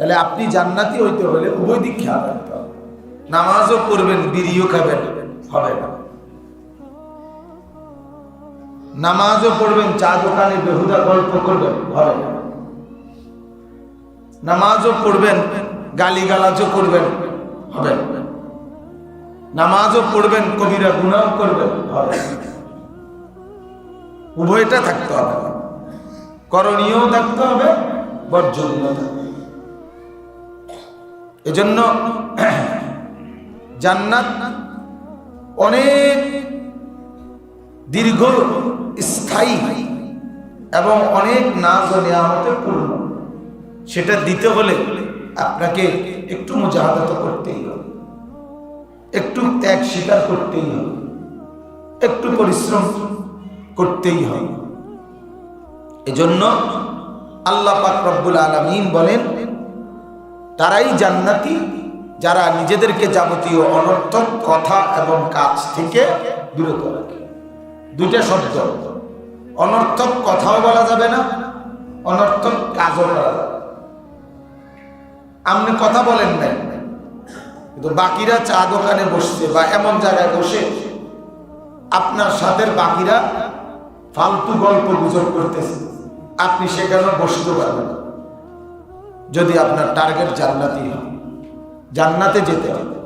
তাহলে আপনি জান্নাতি হইতে হলে উভয় দিক খেয়াল রাখতে হবে। নামাজও পড়বেন, বিড়িও খাবেন হবে না। নামাজও পড়বেন, চা দোকানে বেহুদা গল্প করবেন হবে না। নামাজও পড়বেন, গালিগালাজও করবেন হবে না। নামাজও পড়বেন, কবিরা গুণাও করবেন হবে উভয়টা থাকতে হবে। করণীয় থাকতে হবে বর্জনীয় থাকতে। এজন্য জান্নাত অনেক দীর্ঘ, স্থায়ী এবং অনেক নাজ নিয়ামতে পূর্ণ। সেটা দিতে হলে আপনাকে একটু মুজাহাদা করতেই হবে। একটু ত্যাগ স্বীকার করতেই হবে। একটু পরিশ্রম করতেই হবে। এজন্য আল্লাহ পাক রব্বুল আলমিন বলেন তারাই জান্নাতি যারা নিজেদেরকে যাবতীয় অনর্থক কথা এবং কাজ থেকে বিরত রাখে দুইটা শব্দ। অনর্থক কথাও বলা যাবে না, অনর্থক কাজও করা যাবে আপনি কথা বলেন নাই, কিন্তু বাকিরা চা দোকানে বসছে বা এমন জায়গায় বসে আপনার সাথে বাকিরা ফালতু গল্প গুজব করতেছে। আপনি সেখানে বসতে পারবেন না। যদি আপনার টার্গেট জান্নাতি হয়, জান্নাতে যেতে হবে।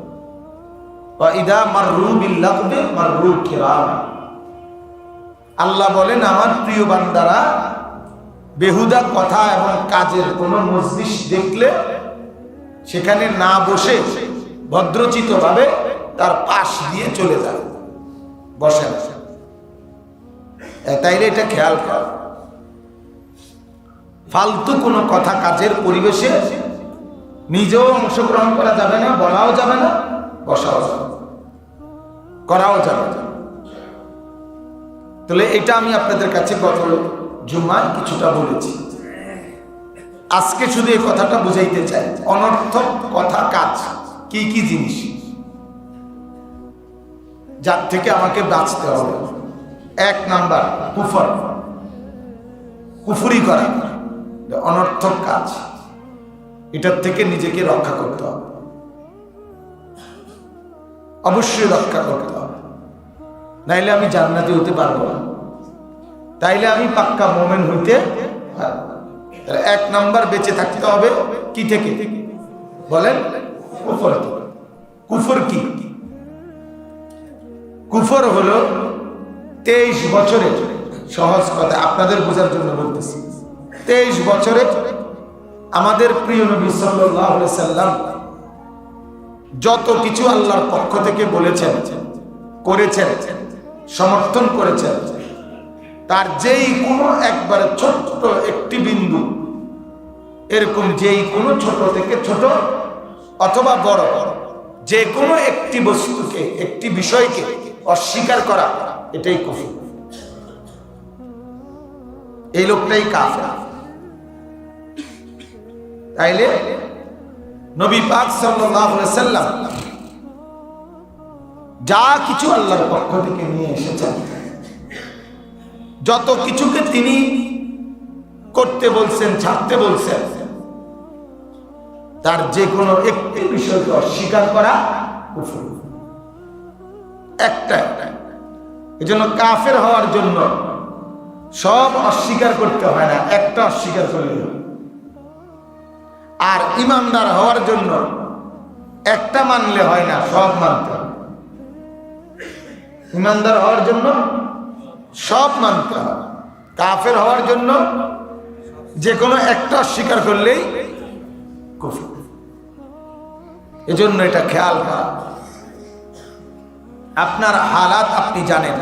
বা মাররু কিরাম। আল্লাহ বলেন, আমার প্রিয় বান্দারা, বেহুদা কথা এবং কাজের কোনো মজলিস দেখলে সেখানে না বসে ভদ্রচিত ভাবে তার পাশ দিয়ে চলে যাবে বসে তাইলে এটা খেয়াল কর। ফালতু কোনো কথা কাজের পরিবেশে নিজেও অংশগ্রহণ করা যাবে না, বলাও যাবে না, বসাও যাবে করাও যাবে তাহলে এটা আমি আপনাদের কাছে গত জুমায় কিছুটা বলেছি। আজকে শুধু এই কথাটা বুঝাইতে চাই, অনর্থক কথা কাজ, কি কি জিনিস? যার থেকে আমাকে বাঁচতে হবে। এক নাম্বার, কুফর। কুফুরি করা। অনর্থক কাজ। এটার থেকে নিজেকে রক্ষা করতে হবে। অবশ্যই রক্ষা করতে হবে। নাইলে আমি জান্নাতি হতে পারব না। তাইলে আমি পাক্কা মোমেন হইতে এক নাম্বার বেঁচে থাকতে হবে কি থেকে? বলেন, কুফর কুফর কি? কুফর হলো তেইশ বছরে সহজ কথা। আপনাদের বোঝার জন্য বলতেছি। তেইশ বছরে আমাদের প্রিয় নবী সাল্লাম যত কিছু আল্লাহর পক্ষ থেকে বলেছেন, করেছেন, সমর্থন করেছেন, তার যেই কোনো একবারে ছোট্ট একটি বিন্দু, এরকম যেই কোনো ছোট থেকে ছোট অথবা বড়, যে কোনো একটি বস্তুকে, একটি বিষয়কে অস্বীকার করা, এটাই কুফর। এই লোকটাই কাফের। তাইলে নবী পাক সাল্লাম যা কিছু আল্লাহর পক্ষ থেকে নিয়ে এসেছেন, যত কিছুকে তিনি করতে বলছেন, ছাড়তে বলছেন, তার যে কোনো একটি বিষয়কে অস্বীকার করা কুফর একটা এই জন্য কাফের হওয়ার জন্য সব অস্বীকার করতে হয় না, একটা অস্বীকার করলে। আর ইমানদার হওয়ার জন্য একটা মানলে হয় না, সব মানতে ইমানদার হওয়ার জন্য সব মানতে হবে কাফের হওয়ার জন্য যে কোনো একটা অস্বীকার করলেই এজন্য এটা খেয়াল করা। আপনার হালাত আপনি জানেন।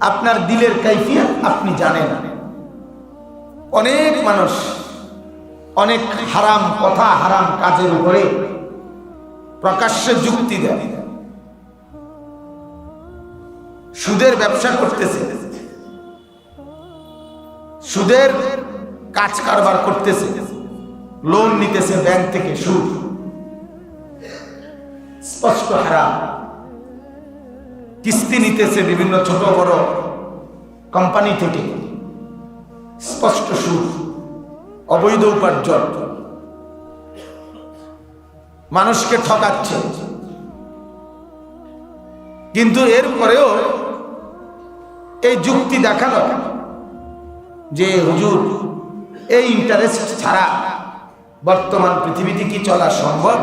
আপনার দিলের কাইফিয়া আপনি জানেন। অনেক মানুষ অনেক হারাম কথা হারাম কাজের উপরে প্রকাশ্যে যুক্তি দেয়। সুদের ব্যবসা করতেছে। সুদের কাজ কারবার করতেছে। লোন নিতেছে ব্যাংক থেকে সুদ। স্পষ্ট হারাম। কিস্তি নিতেছে বিভিন্ন ছোট বড় কোম্পানি থেকে। স্পষ্ট সুদ। অবৈধ উপার্জন। মানুষকে ঠকাচ্ছে। কিন্তু এরপরেও এই যুক্তি দেখানো যে হুজুর, এই ইন্টারেস্ট ছাড়া বর্তমান পৃথিবীতে কি চলা সম্ভব?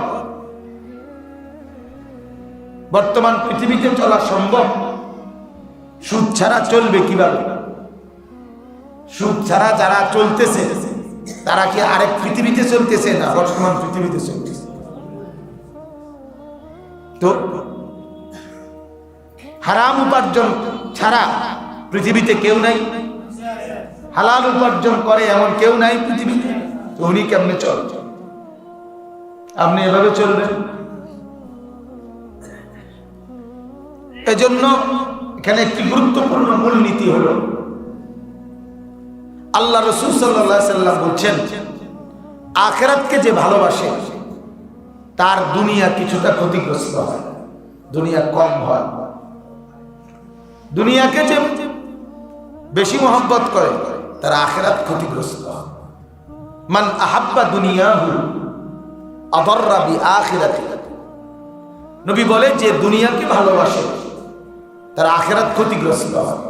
বর্তমান পৃথিবীতে চলা সম্ভব? সুদ ছাড়া চলবে কীভাবে? সুদ ছাড়া যারা চলতেছে তারা কি আরেক পৃথিবীতে চলতেছে না? বর্তমান পৃথিবীতে চলতেছে। তো হারাম উপার্জন ছাড়া পৃথিবীতে কেউ নাই। হালাল উপার্জন করে এমন কেউ নাই পৃথিবীতে। তো উনি কেমনে চল? আপনি এভাবে চলবেন? এজন্য এখানে একটি গুরুত্বপূর্ণ মূলনীতি হলো আল্লাহ রসুল সাল্লাহ সাল্লাম বলছেন, আখেরাতকে যে ভালোবাসে, তার দুনিয়া কিছুটা ক্ষতিগ্রস্ত হয়। দুনিয়া কম হয়। দুনিয়াকে যে বেশি মহব্বত করে, তার আখেরাত ক্ষতিগ্রস্ত হয়। মান আহাব্বা দুনিয়া হু আদর্রাবি আখিরাতে নবী বলে, যে দুনিয়াকে ভালোবাসে, তার আখেরাত ক্ষতিগ্রস্ত হয়।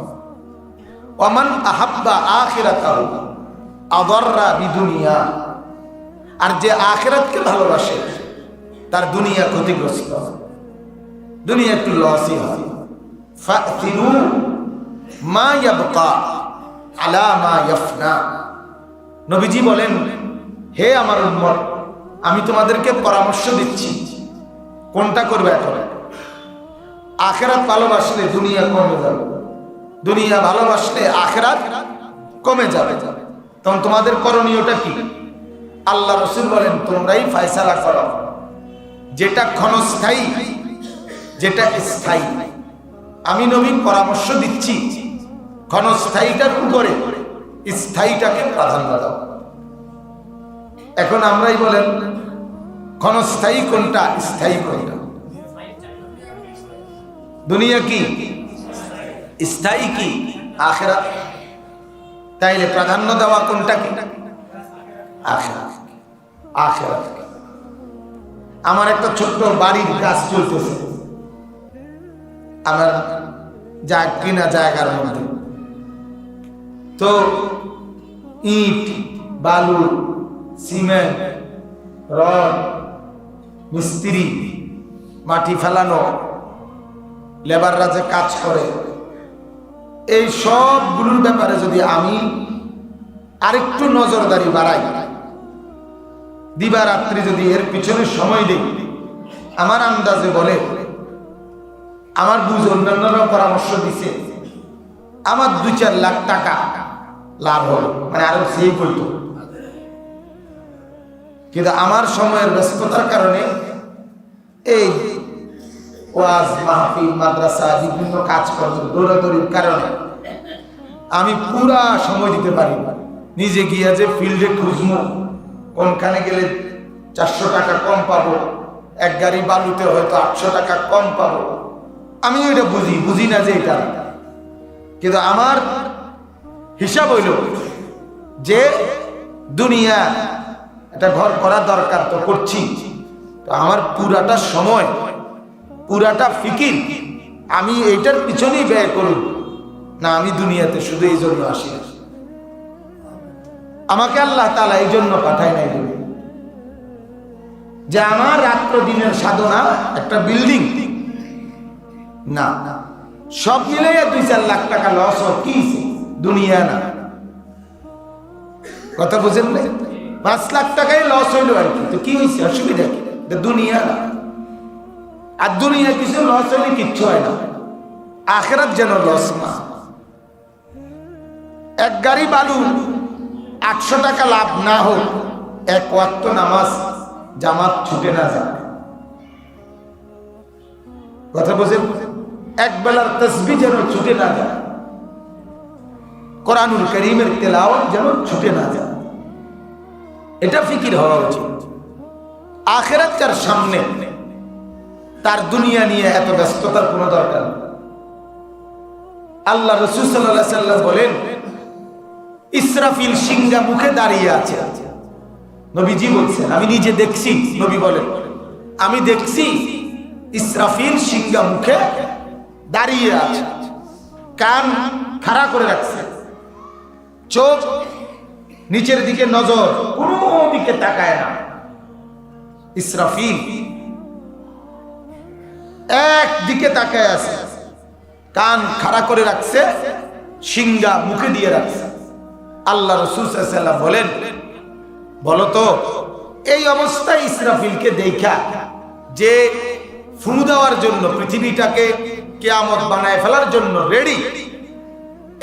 ওমান আহাব্বা আখিরাতাহু আদর্রা বিদুনিয়া। আর যে আখেরাতকে ভালোবাসে, তার দুনিয়া ক্ষতিগ্রস্ত। দুনিয়া একটু লসই হয়। ফাতিনু মা ইয়াবকা আলা মা ইয়াফনা। নবীজি বলেন, হে আমার উম্মত, আমি তোমাদেরকে পরামর্শ দিচ্ছি। কোনটা করবে এখন? আখেরাত ভালোবাসলে দুনিয়া কমে যাবে। দুনিয়া ভালোবাসলে আখেরাত কমে যাবে। তখন তোমাদের করণীয়টা কি? আল্লাহ রসুল বলেন, তোমরাই ফায়সালা করো। যেটা ক্ষণস্থায়ী, যেটা স্থায়ী। আমি নবীন পরামর্শ দিচ্ছি, ক্ষণস্থায়ীটার উপরে স্থায়ীটাকে প্রাধান্য দাও। এখন আমরাই বলেন, ক্ষণস্থায়ী কোনটা, স্থায়ী কোনটা? দুনিয়া কি? স্থায়ী কি? আখেরা। তাইলে প্রাধান্য দেওয়া কোনটা কি? আখেরা। আখেরা। আমার একটা ছোট্ট বাড়ির কাজ চলতেছে। আমার যা কিনা জায়গার মধ্যে। তো ইট, বালু, সিমেন্ট, রড, মিস্ত্রি, মাটি ফেলানো, লেবাররা যে কাজ করে এই সবগুলোর ব্যাপারে যদি আমি আরেকটু নজরদারি বাড়াই, দিবারাত্রি যদি এর পিছনে সময় দিই, আমার আন্দাজে বলে, আমার বুঝ অন্যান্যরা পরামর্শ দিছে, আমার দুই চার লাখ টাকা লাভ হল। মানে আরও সেই করতো কিন্তু আমার সময়ের ব্যস্ততার কারণে এই ওয়াজ মাহফিল, মাদ্রাসা, বিভিন্ন কাজকর্ম, দৌড়াদৌড়ির কারণে আমি পুরা সময় দিতে পারি। নিজে গিয়া যে ফিল্ডে খুঁজবো কোনখানে গেলে চারশো টাকা কম পাবো, এক গাড়ি বালুতে হয়তো আটশো টাকা কম পাবো। আমি ওইটা বুঝি বুঝি না যে এটা কিন্তু আমার হিসাব হইল যে দুনিয়া একটা ঘর করা দরকার তো করছি। তো আমার পুরাটা সময় পুরাটা ফিকির। আমি এইটার পিছনেই ব্যয় করুন না, আমি দুনিয়াতে শুধু এই জন্য আসি। আমাকে আল্লাহ তালা এই জন্য পাঠায় নাই। যে আমার রাত্র দিনের সাধনা একটা বিল্ডিং। না সব মিলে দুই চার লাখ টাকা লস হোক কি দুনিয়া না। কথা বুঝেন না পাঁচ লাখ টাকাই লস হইল আর কি। তো কি হয়েছে অসুবিধা কি? দুনিয়া না। আর দুনিয়া কিছু লস হইলে কিচ্ছু হয় না। আখেরাত যেন লস না। এক গাড়ি বালু, আটশো টাকা লাভ না হোক, এক ওয়াক্ত নামাজ জামাত ছুটে না যাক। কথা বোঝেন? এক বেলার তসবি যেন ছুটে না যায়। কোরআনুল করিমের তেলাও যেন ছুটে না যায়। এটা ফিকির হওয়া উচিত। আখেরাত তার সামনে তার দুনিয়া নিয়ে এত ব্যস্ততার কোনো দরকার আল্লাহ রসুল সাল্লাহ বলেন, ইসরাফিল সিংহা মুখে দাঁড়িয়ে আছে। নবীজি বলছেন, আমি নিজে দেখছি, নবী বলেন, আমি দেখছি ইসরাফিল সিংহা মুখে দাঁড়িয়ে আছে। কান খাড়া করে রাখছে। চোখ নিচের দিকে নজর কোনো দিকে তাকায় না। ইসরাফিল এক দিকে তাকায় আছে। কান খাড়া করে রাখছে, সিংহা মুখে দিয়ে রাখছে। আল্লাহ রসুল সাল্লাম বলেন বলতো এই অবস্থায় ইসরাফিলকে দেখা, যে ফু দেওয়ার জন্য পৃথিবীটাকে কেয়ামত বানায় ফেলার জন্য রেডি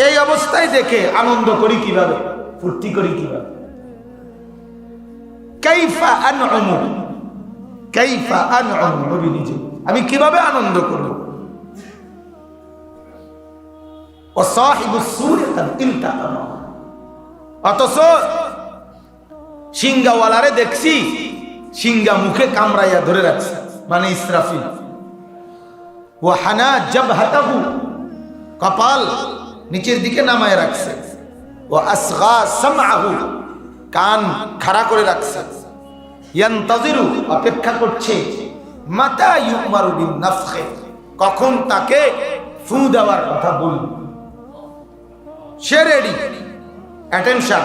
এই অবস্থায় দেখে আনন্দ করি কীভাবে, ফুর্তি করি কীভাবে? কাইফা আনউমু কাইফা আনউমু নবী নিজে। আমি কীভাবে আনন্দ করব? অথচ সিঙ্গাওয়ালারে দেখছি সিঙ্গা মুখে কামড়াইয়া ধরে রাখছে মানে ইসরাফিল। ও হানা জব হাতাহু কপাল নিচের দিকে নামায় রাখছে। ও আসগা সামআহু, কান খাড়া করে রাখছে। ইয়ান্তাজিরু, অপেক্ষা করছে। মাতা ইউমারু বিন নাফখে। কখন তাকে ফু দেওয়ার কথা বলব সে রেডি অ্যাটেনশন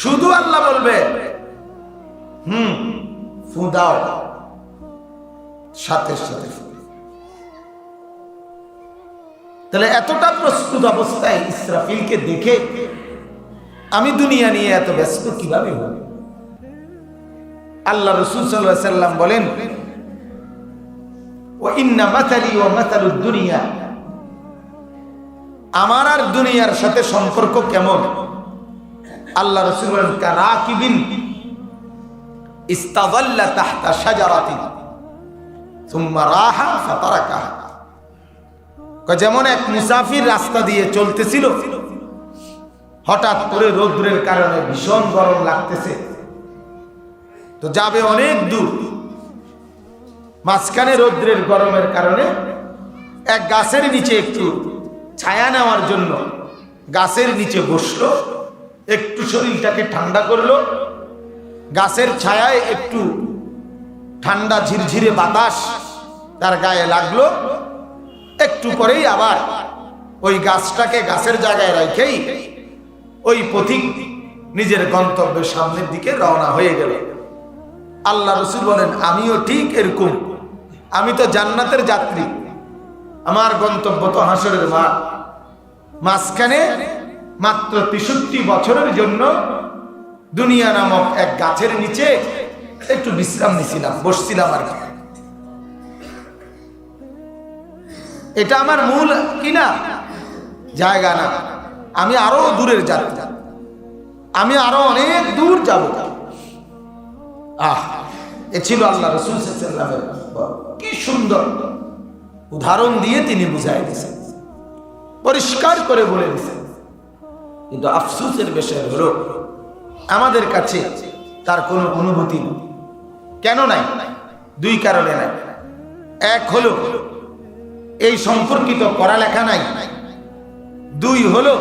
শুধু আল্লাহ বলবে, হুম ফু দাও। সাথে সাথে তাহলে এতটা প্রস্তুত অবস্থায় ইসরাফিলকে দেখে আমি দুনিয়া নিয়ে এত ব্যস্ত কীভাবে হব? আল্লাহ রসুল সাল্লাহ সাল্লাম বলেন দুনিয়া। আমার আর দুনিয়ার সাথে সম্পর্ক কেমন? আল্লাহ রসুল যেমন এক মুসাফির রাস্তা দিয়ে চলতেছিল, হঠাৎ করে রৌদ্রের কারণে ভীষণ গরম লাগতেছে। তো যাবে অনেক দূর মাঝখানে রৌদ্রের গরমের কারণে এক গাছের নিচে একটু ছায়া নেওয়ার জন্য গাছের নিচে বসল, একটু শরীরটাকে ঠান্ডা করল। গাছের ছায়ায় একটু ঠান্ডা ঝিরঝিরে বাতাস তার গায়ে লাগল। একটু পরেই আবার ওই গাছটাকে গাছের জায়গায় রেখেই ওই পথিক নিজের গন্তব্যের সামনের দিকে রওনা হয়ে গেল। আল্লাহ রসুল বলেন, আমিও ঠিক এরকম আমি তো জান্নাতের যাত্রী। আমার গন্তব্য তো হাসরের মা মাঝখানে মাত্র তেষট্টি বছরের জন্য দুনিয়া নামক এক গাছের নিচে একটু বিশ্রাম নিছিলাম, বসছিলাম আর এটা আমার মূল কিনা? জায়গা না। আমি আরও দূরের যাত্রী। আমি আরও অনেক দূর যাব। আহ, এ ছিল আল্লাহ রসুল সাল্লামের কি সুন্দর। উদাহরণ দিয়ে তিনি বুঝাই দিয়েছেন পরিষ্কার করে বলে দিয়েছেন কিন্তু আফসুসের বিষয় হলো, আমাদের কাছে তার কোনো অনুভূতি নেই। কেন নাই? দুই কারণে নাই। এক হলো, এই সম্পর্কিত পড়ালেখা নাই। দুই হলো,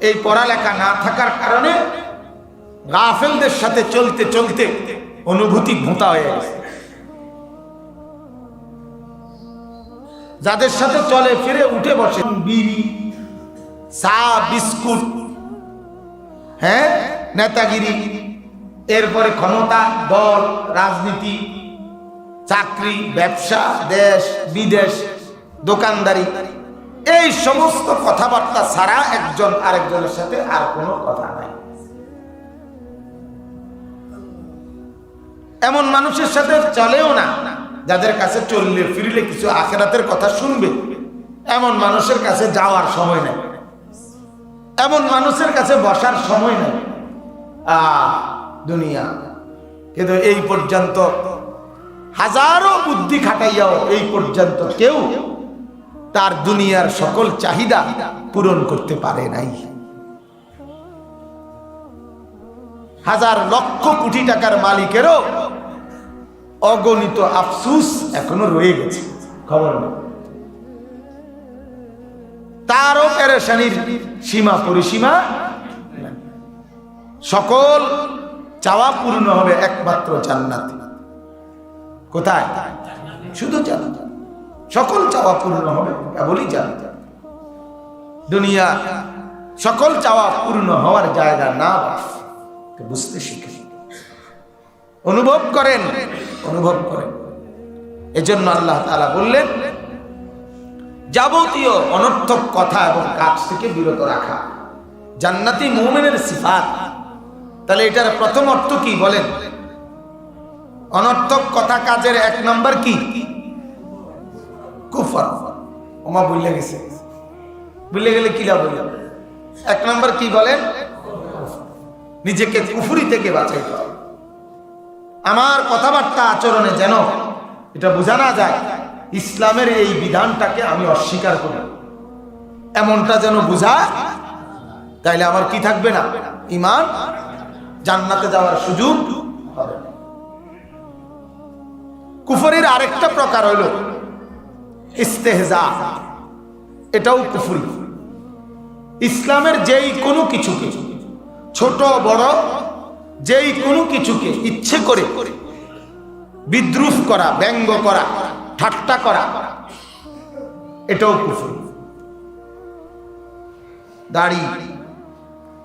এই পড়ালেখা না থাকার কারণে গাফেলদের সাথে চলতে চলতে অনুভূতি ভোঁতা হয়ে গেছে। যাদের সাথে চলে, ফিরে উঠে বসে। বিড়ি, চা, বিস্কুট হ্যাঁ নেতাগিরি, এরপরে ক্ষমতা, দল, রাজনীতি, চাকরি, ব্যবসা, দেশ, বিদেশ, দোকানদারি, এই সমস্ত কথাবার্তা ছাড়া একজন আরেকজনের সাথে আর কোনো কথা নাই। এমন মানুষের সাথে চলেও না। যাদের কাছে চললে ফিরলে কিছু আখেরাতের কথা শুনবে, এমন মানুষের কাছে যাওয়ার সময় নেই। এমন মানুষের কাছে বসার সময় নেই। আ দুনিয়া। কিন্তু এই পর্যন্ত হাজারো বুদ্ধি খাটাইয়াও এই পর্যন্ত কেউ তার দুনিয়ার সকল চাহিদা পূরণ করতে পারে নাই। হাজার লক্ষ কোটি টাকার মালিকেরও অগণিত আফসুস এখনও রয়ে গেছে। খবর নেই। তারও পেরেশানির সীমা পরিসীমা সকল চাওয়া পূর্ণ হবে একমাত্র জান্নাতে। কোথায়? শুধু জান্নাত। সকল চাওয়া পূর্ণ হবে কেবলই জান্নাত। দুনিয়া সকল চাওয়া পূর্ণ হওয়ার জায়গা না বুঝতে শিখে অনুভব করেন অনুভব করেন। এজন্য আল্লাহ তাআলা বললেন, যাবতীয় অনর্থক কথা এবং কাজ থেকে বিরত রাখা। জান্নাতি মুমিনের সিফাত। তাহলে এটার প্রথম অর্থ কি বলেন? অনর্থক কথা কাজের এক নম্বর কি? কুফর। ওমা বললে গেছে। বুঝলে গেলে কি লাভ এক নম্বর কি বলেন? নিজেকে কুফুরি থেকে বাঁচাইতে আমার কথাবার্তা আচরণে যেন এটা বোঝা না যায়, ইসলামের এই বিধানটাকে আমি অস্বীকার করি। এমনটা যেন বোঝা তাইলে আমার কি থাকবে না? ইমান জান্নাতে যাওয়ার সুযোগ হবে। কুফরের আরেকটা প্রকার হইল ইস্তেহজা। এটাও কুফরি। ইসলামের যেই কোনো কিছুকে ছোট, বড় যেই কোনো কিছুকে ইচ্ছে করে বিদ্রুপ করা, ব্যঙ্গ করা, ঠাট্টা করা, এটাও কুফরি। দাড়ি,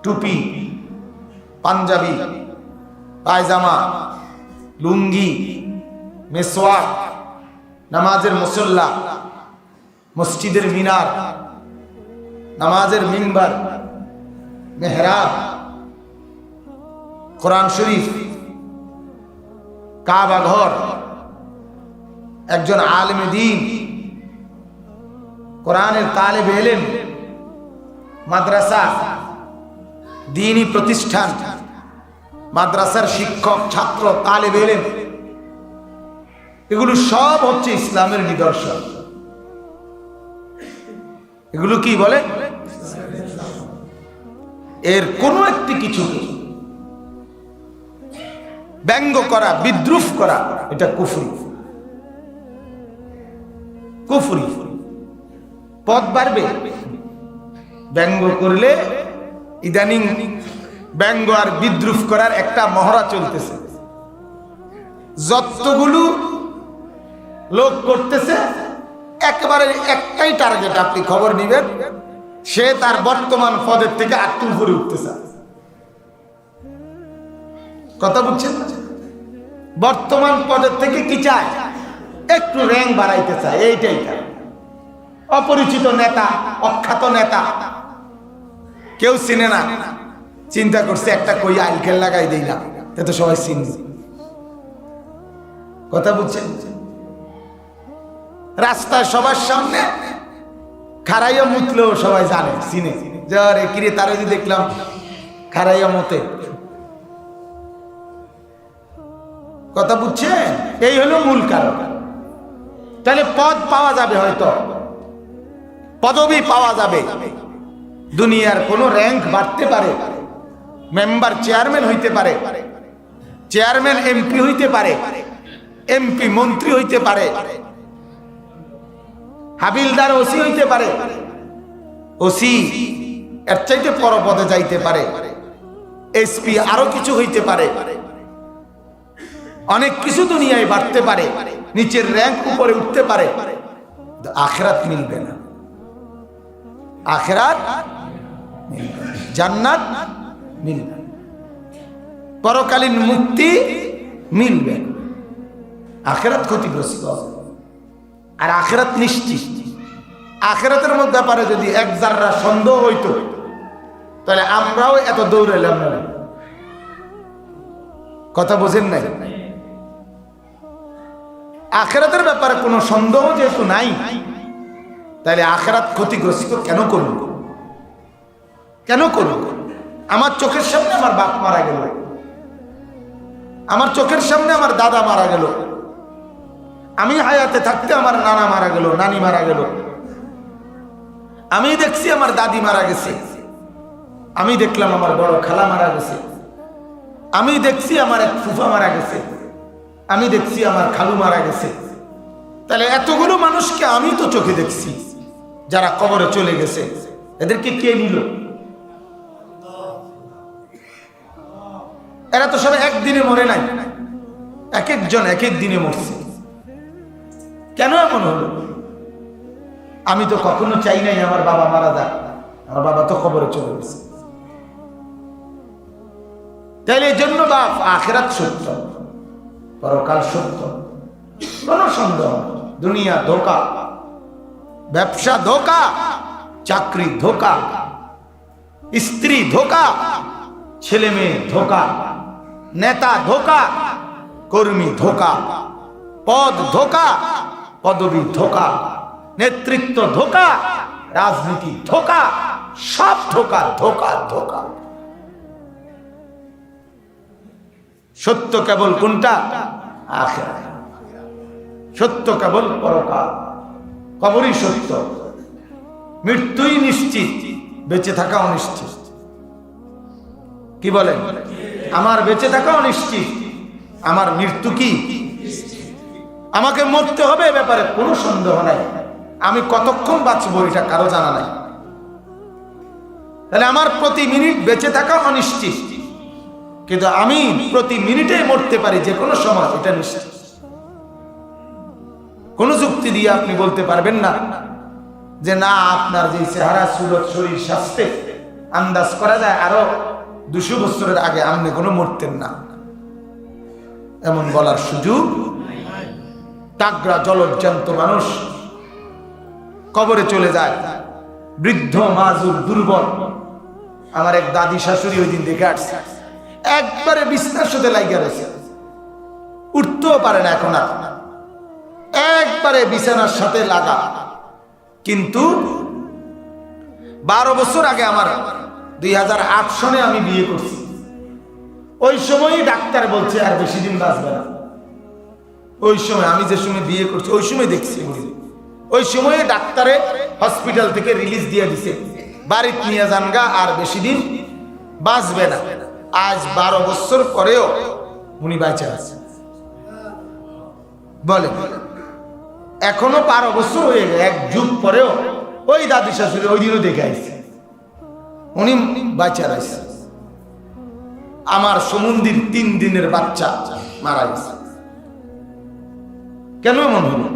টুপি, পাঞ্জাবি, পায়জামা, লুঙ্গি, মেসোয়াক, নামাজের মুসল্লা, মসজিদের মিনার, নামাজের মিম্বার, মেহরাব কোরআন শরীফ, কাবা ঘর, একজন আলেমে দিন, কোরআনের তালেব এলেন মাদ্রাসা, দিনই প্রতিষ্ঠান, মাদ্রাসার শিক্ষক, ছাত্র, তালেব এলেন এগুলো সব হচ্ছে ইসলামের নিদর্শন। এগুলো কি বলে? এর কোনো একটি কিছু ব্যঙ্গ করা, বিদ্রুপ করা, এটা কুফরি। কুফরি। পদ বাড়বে। ব্যঙ্গ করলে ইদানিং ব্যঙ্গ আর বিদ্রুপ করার একটা মহড়া চলতেছে। যতগুলো লোক করতেছে, একেবারে একটাই টার্গেট আপনি খবর নিবেন, সে তার বর্তমান পদের থেকে আটটু উপরে উঠতেছে। কথা বুঝছেন? বর্তমান পদের থেকে কি চায়? একটু র্যাঙ্ক বাড়াইতে চায়, এইটাই অপরিচিত নেতা, অখ্যাত নেতা। কেউ চিনে না, চিন্তা করছে একটা কই আইলখেল লাগাই না তে তো সবাই চিনবে। কথা বুঝছেন? রাস্তায় সবার সামনে খারাইয়া মুতলেও সবাই জানে, চিনে। যে কিরে, তারে যে দেখলাম খারাইয়া মতে। কথা বুঝছেন? এই হলো মূল কারণ। তাহলে পদ পাওয়া যাবে হয়তো। পদবি পাওয়া যাবে। দুনিয়ার কোনো র্যাঙ্ক বাড়তে পারে। মেম্বার চেয়ারম্যান হইতে পারে। চেয়ারম্যান এমপি হইতে পারে। এমপি মন্ত্রী হইতে পারে। হাবিলদার ওসি হইতে পারে। ওসি এর চাইতে পর পদে যাইতে পারে। এসপি আরও কিছু হইতে পারে। অনেক কিছু দুনিয়ায় বাড়তে পারে, নিচের র্যাঙ্ক উপরে উঠতে পারে। আখেরাত মিলবে না। আখেরাত জান্নাত মিলবে পরকালীন মুক্তি মিলবে আখেরাত ক্ষতিগ্রস্ত আর আখেরাত নিশ্চিত। আখেরাতের মধ্যে ব্যাপারে যদি এক জাররা সন্দেহ হইতো, তাহলে আমরাও এত দৌড়াইলাম কথা বোঝেন নাই? আখেরাতের ব্যাপারে কোনো সন্দেহ যেহেতু নাই, তাহলে আখেরাত ক্ষতিগ্রস্ত কেন করব? কেন করব? আমার চোখের সামনে আমার বাপ মারা গেল। আমার চোখের সামনে আমার দাদা মারা গেল। আমি হায়াতে থাকতে আমার নানা মারা গেল, নানি মারা গেল। আমি দেখছি আমার দাদি মারা গেছে। আমি দেখলাম আমার বড় খালা মারা গেছে। আমি দেখছি আমার এক ফুফা মারা গেছে। আমি দেখছি আমার খালু মারা গেছে। তাহলে এতগুলো মানুষকে আমি তো চোখে দেখছি, যারা কবরে চলে গেছে। এদেরকে কে নিল? এরা তো সবাই একদিনে মরে নাই। এক একজন এক এক দিনে মরছে। কেন এমন হলো? আমি তো কখনো চাই নাই আমার বাবা মারা যাক। আমার বাবা তো খবরে চলে গেছে। তাহলে এই জন্য বাপ আখেরাত সত্য। পরকাল সত্য। কোন সন্দেহ দুনিয়া ধোকা। ব্যবসা ধোকা। চাকরি ধোকা। স্ত্রী ধোকা। ছেলে মেয়ে ধোকা। নেতা ধোকা। কর্মী ধোকা। পদ ধোকা। পদবী ধোকা। নেতৃত্ব ধোকা। রাজনীতি ধোকা। সব ধোকা ধোকা ধোকা। সত্য কেবল কোনটা? সত্য কেবল পরকাল। কবরই সত্য। মৃত্যুই নিশ্চিত। বেঁচে থাকা অনিশ্চিত কি বলেন? আমার বেঁচে থাকা অনিশ্চিত আমার মৃত্যু কি? আমাকে মরতে হবে এ ব্যাপারে কোনো সন্দেহ নাই। আমি কতক্ষণ বাঁচবো এটা কারও জানা নাই। তাহলে আমার প্রতি মিনিট বেঁচে থাকা অনিশ্চিত। কিন্তু আমি প্রতি মিনিটে মরতে পারি যে কোনো সময়, এটা নিশ্চিত। কোন যুক্তি দিয়ে আপনি বলতে পারবেন না যে না, আপনার যে চেহারা সুরত শরীর স্বাস্থ্যে, আন্দাজ করা যায় আরও দুশো বছরের আগে আপনি কোনো মরতেন না। এমন বলার সুযোগ? টাকরা জলজ্জান্ত মানুষ কবরে চলে যায়, বৃদ্ধ, মাজুর, দুর্বল। আমার এক দাদি শাশুড়ি ওই দিন দেখে আসছে। একবারে বিছনার সাথে লাগিয়ে রয়েছে। উঠতেও পারে না এখন আর। একবারে বিছানার সাথে লাগা। কিন্তু বারো বছর আগে আমার দুই হাজার আট সনে আমি বিয়ে করছি। ওই সময়ই ডাক্তার বলছে আর বেশি দিন বাঁচবে না। ওই সময় আমি যে সময় বিয়ে করছি, ওই সময় দেখছি ওই সময়ে ডাক্তারে হসপিটাল থেকে রিলিজ দিয়ে দিছে। বাড়িতে নিয়ে যান গা আর বেশি দিন বাঁচবে না। আজ বারো বছর পরেও উনি বাঁচে আছে বলে এখনও বারো বছর হয়ে গেছে এক যুগ পরেও ওই দাদি শাশুড়ি ওই দিনও দেখে আসছে উনি বাচ্চা রয়েছে। আমার সমুন্দির তিন দিনের বাচ্চা মারা গেছে। কেন এমন হলো?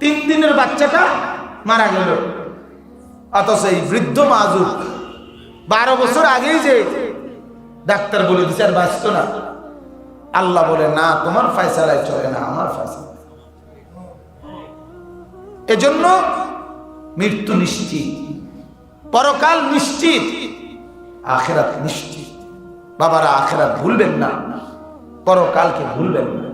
তিন দিনের বাচ্চাটা মারা গেল। অথচ এই বৃদ্ধ মাজুর বারো বছর আগেই যে ডাক্তার বলে দিচ্ছে আর বাঁচত না। আল্লাহ বলে, না, তোমার ফয়সালায় চলে না, আমার ফয়সালা। এজন্য মৃত্যু নিশ্চিত, পরকাল নিশ্চিত, আখেরাত নিশ্চিত। বাবারা, আখেরাত ভুলবেন না, পরকালকে ভুলবেন না।